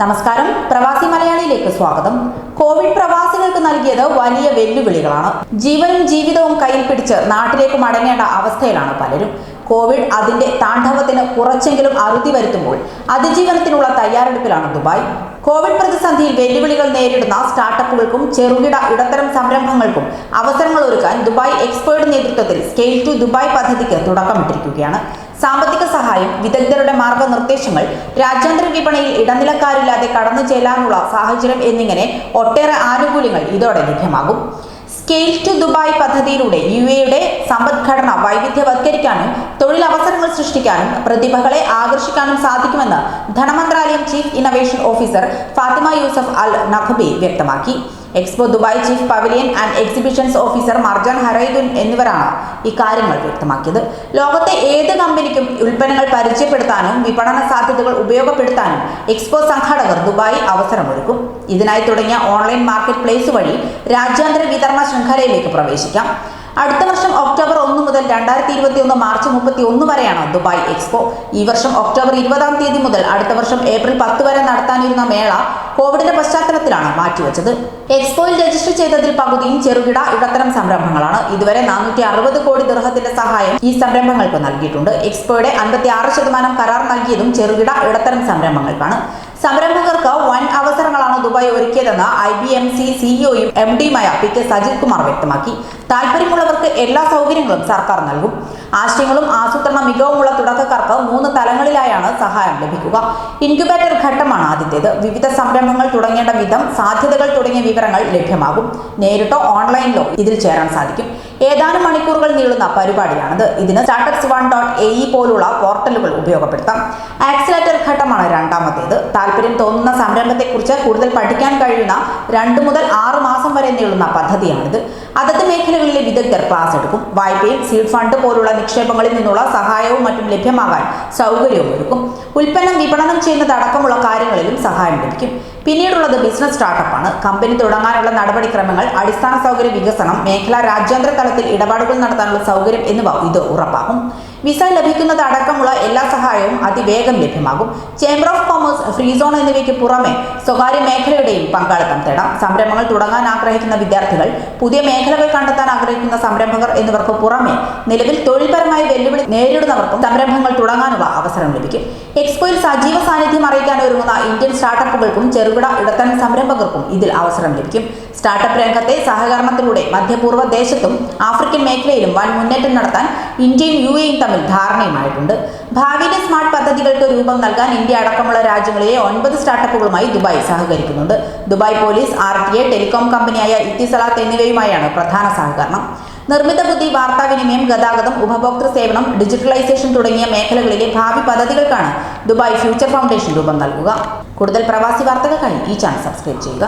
നമസ്കാരം. പ്രവാസി മലയാളിയിലേക്ക് സ്വാഗതം. കോവിഡ് പ്രവാസികൾക്ക് നൽകിയത് വലിയ വെല്ലുവിളികളാണ്. ജീവനും ജീവിതവും കയ്യിൽ പിടിച്ച് നാട്ടിലേക്ക് മടങ്ങേണ്ട അവസ്ഥയിലാണ് പലരും. കോവിഡ് അതിന്റെ താണ്ഡവത്തിന് കുറച്ചെങ്കിലും അറുതി വരുത്തുമ്പോൾ അതിജീവനത്തിനുള്ള തയ്യാറെടുപ്പിലാണ് ദുബായ്. കോവിഡ് പ്രതിസന്ധിയിൽ വെല്ലുവിളികൾ നേരിടുന്ന സ്റ്റാർട്ടപ്പുകൾക്കും ചെറുകിട ഇടത്തരം സംരംഭങ്ങൾക്കും അവസരങ്ങൾ ഒരുക്കാൻ ദുബായ് എക്സ്പേർട്ട് നേതൃത്വത്തിൽ സ്കെയിൽ ടു ദുബായ് പദ്ധതിക്ക് തുടക്കമിട്ടിരിക്കുകയാണ്. സാമ്പത്തിക സഹായം വിദഗ്ധരുടെ മാർഗനിർദ്ദേശങ്ങൾ രാജ്യാന്തര വിപണിയിൽ ഇടനിലക്കാരില്ലാതെ കടന്നു ചെല്ലാനുള്ള സാഹചര്യം എന്നിങ്ങനെ ഒട്ടേറെ ആനുകൂല്യങ്ങൾ ഇതോടെ ലഭ്യമാകും. സ്കെയിൽ ടു ദുബായ് പദ്ധതിയിലൂടെ യു എയുടെ സമ്പദ്ഘടന വൈവിധ്യവത്കരിക്കാനും തൊഴിലവസരങ്ങൾ സൃഷ്ടിക്കാനും പ്രതിഭകളെ ആകർഷിക്കാനും സാധിക്കുമെന്ന് ധനമന്ത്രാലയം chief innovation officer Fatima Yousuf Al Naqbi വ്യക്തമാക്കി. Expo Dubai chief pavilion and exhibitions officer Marjan Faraidooni എന്നിവരാണ് ഇക്കാര്യങ്ങൾ വ്യക്തമാക്കിയത്. ലോകത്തെ ഏത് കമ്പനിക്കും ഉൽപ്പന്നങ്ങൾ പരിചയപ്പെടുത്താനും വിപണന സാധ്യതകൾ ഉപയോഗപ്പെടുത്താനും എക്സ്പോ സംഘാടകർ ദുബായ് അവസരമൊരുക്കും. ഇതിനായി തുടങ്ങിയ ഓൺലൈൻ മാർക്കറ്റ് പ്ലേസ് വഴി രാജ്യാന്തര വിതരണ ശൃംഖലയിലേക്ക് പ്രവേശിക്കാം. അടുത്ത വർഷം ഒക്ടോബർ ഒന്ന് മുതൽ രണ്ടായിരത്തി ഇരുപത്തി ഒന്ന് മാർച്ച് മുപ്പത്തി ഒന്ന് വരെയാണ് ദുബായ് എക്സ്പോ. ഈ വർഷം ഒക്ടോബർ ഇരുപതാം തീയതി മുതൽ അടുത്ത വർഷം ഏപ്രിൽ പത്ത് വരെ നടത്താനിരുന്ന മേള കോവിഡിന്റെ പശ്ചാത്തലത്തിലാണ് മാറ്റിവെച്ചത്. എക്സ്പോയിൽ രജിസ്റ്റർ ചെയ്തതിൽ പകുതിയും ചെറുകിട ഇടത്തരം സംരംഭങ്ങളാണ്. ഇതുവരെ നാനൂറ്റി അറുപത് കോടി ദൃഹത്തിന്റെ സഹായം ഈ സംരംഭങ്ങൾക്ക് നൽകിയിട്ടുണ്ട്. എക്സ്പോയുടെ അൻപത്തി ആറ് ശതമാനം കരാർ നൽകിയതും ചെറുകിട ഇടത്തരം സംരംഭങ്ങൾക്കാണ്. സംരംഭകർക്ക് വൻ അവസരങ്ങളാണ് ദുബായ് ഒരുക്കിയതെന്ന് ഐ ബി എം സി സിഇഒയും എം ഡിയുമായ പി കെ സജിത് കുമാർ വ്യക്തമാക്കി. താല്പര്യമുള്ളവർക്ക് എല്ലാ സൗകര്യങ്ങളും സർക്കാർ നൽകും. ആശയങ്ങളും ആസൂത്രണ മികവുമുള്ള തുടക്കക്കാർക്ക് മൂന്ന് തലങ്ങളിലായാണ് സഹായം ലഭിക്കുക. ഇൻക്യുബേറ്റർ ഘട്ടമാണ് ആദ്യത്തേത്. വിവിധ സംരംഭങ്ങൾ തുടങ്ങേണ്ട വിധം സാധ്യതകൾ തുടങ്ങിയ വിവരങ്ങൾ ലഭ്യമാകും. നേരിട്ടോ ഓൺലൈനിലോ ഇതിൽ ചേരാൻ സാധിക്കും. ഏതാനും മണിക്കൂറുകൾ നീളുന്ന പരിപാടിയാണിത്. ഇതിന് startups one dot A E പോലുള്ള പോർട്ടലുകൾ ഉപയോഗപ്പെടുത്താം. ആക്സിലേറ്റർ ഘട്ടമാണ് രണ്ടാമത്തേത്. താല്പര്യം തോന്നുന്ന സംരംഭത്തെക്കുറിച്ച് കൂടുതൽ പഠിക്കാൻ കഴിയുന്ന രണ്ട് മുതൽ ആറ് മാസം വരെ നീളുന്ന പദ്ധതിയാണിത്. അതത് മേഖലകളിലെ വിദഗ്ധർ ക്ലാസ് എടുക്കും. വായ്പയും സീഡ് ഫണ്ട് പോലുള്ള നിക്ഷേപങ്ങളിൽ നിന്നുള്ള സഹായവും മറ്റും ലഭ്യമാകാൻ സൗകര്യവും ഒരുക്കും. ഉൽപ്പന്നം വിപണനം ചെയ്യുന്നതടക്കമുള്ള കാര്യങ്ങളിലും സഹായം ലഭിക്കും. പിന്നീടുള്ളത് ബിസിനസ് സ്റ്റാർട്ടപ്പാണ് കമ്പനി തുടങ്ങാനുള്ള നടപടിക്രമങ്ങൾ അടിസ്ഥാന സൗകര്യ വികസനം മേഖല രാജ്യാന്തര തലത്തിൽ ഇടപാടുകൾ നടത്താനുള്ള സൗകര്യം എന്നിവ ഇത് ഉറപ്പാക്കും. വിസ ലഭിക്കുന്നത് അടക്കമുള്ള എല്ലാ സഹായവും അതിവേഗം ലഭ്യമാകും. Chamber of commerce free zone എന്നിവയ്ക്ക് പുറമെ സ്വകാര്യ മേഖലയുടെയും പങ്കാളിത്തം തേടാം. സംരംഭങ്ങൾ തുടങ്ങാൻ ആഗ്രഹിക്കുന്ന വിദ്യാർത്ഥികൾ പുതിയ മേഖലകൾ കണ്ടെത്താൻ ആഗ്രഹിക്കുന്ന സംരംഭകർ എന്നിവർക്ക് പുറമെ നിലവിൽ തൊഴിൽപരമായി വെല്ലുവിളി നേരിടുന്നവർക്കും സംരംഭങ്ങൾ തുടങ്ങാനുള്ള അവസരം ലഭിക്കും. എക്സ്പോയിൽ സജീവ സാന്നിധ്യം അറിയിക്കാൻ ഒരുങ്ങുന്ന ഇന്ത്യൻ സ്റ്റാർട്ടപ്പുകൾക്കും ചെറുകിട ഇടത്തരം സംരംഭകർക്കും ഇതിൽ അവസരം ലഭിക്കും. സ്റ്റാർട്ടപ്പ് രംഗത്തെ സഹകരണത്തിലൂടെ മധ്യപൂർവ ദേശത്തും ആഫ്രിക്കൻ മേഖലയിലും വൻ മുന്നേറ്റം നടത്താൻ ഇന്ത്യയും യു എയും തമ്മിൽ ധാരണയുമായിട്ടുണ്ട്. ഭാവിയിലെ സ്മാർട്ട് പദ്ധതികൾക്ക് രൂപം നൽകാൻ ഇന്ത്യ അടക്കമുള്ള രാജ്യങ്ങളിലെ ഒൻപത് സ്റ്റാർട്ടപ്പുകളുമായി Dubai സഹകരിക്കുന്നുണ്ട്. Dubai police R T A telecom കമ്പനിയായ ഇത്തിസലാത്ത് എന്നിവയുമായാണ് പ്രധാന സഹകരണം. നിർമ്മിത ബുദ്ധി വാർത്താവിനിമയം ഗതാഗതം ഉപഭോക്തൃ സേവനം ഡിജിറ്റലൈസേഷൻ തുടങ്ങിയ മേഖലകളിലെ ഭാവി പദ്ധതികൾക്കാണ് ദുബായ് ഫ്യൂച്ചർ ഫൗണ്ടേഷൻ രൂപം നൽകുക. കൂടുതൽ പ്രവാസി വാർത്തകൾക്കായി ഈ ചാനൽ സബ്സ്ക്രൈബ് ചെയ്യുക.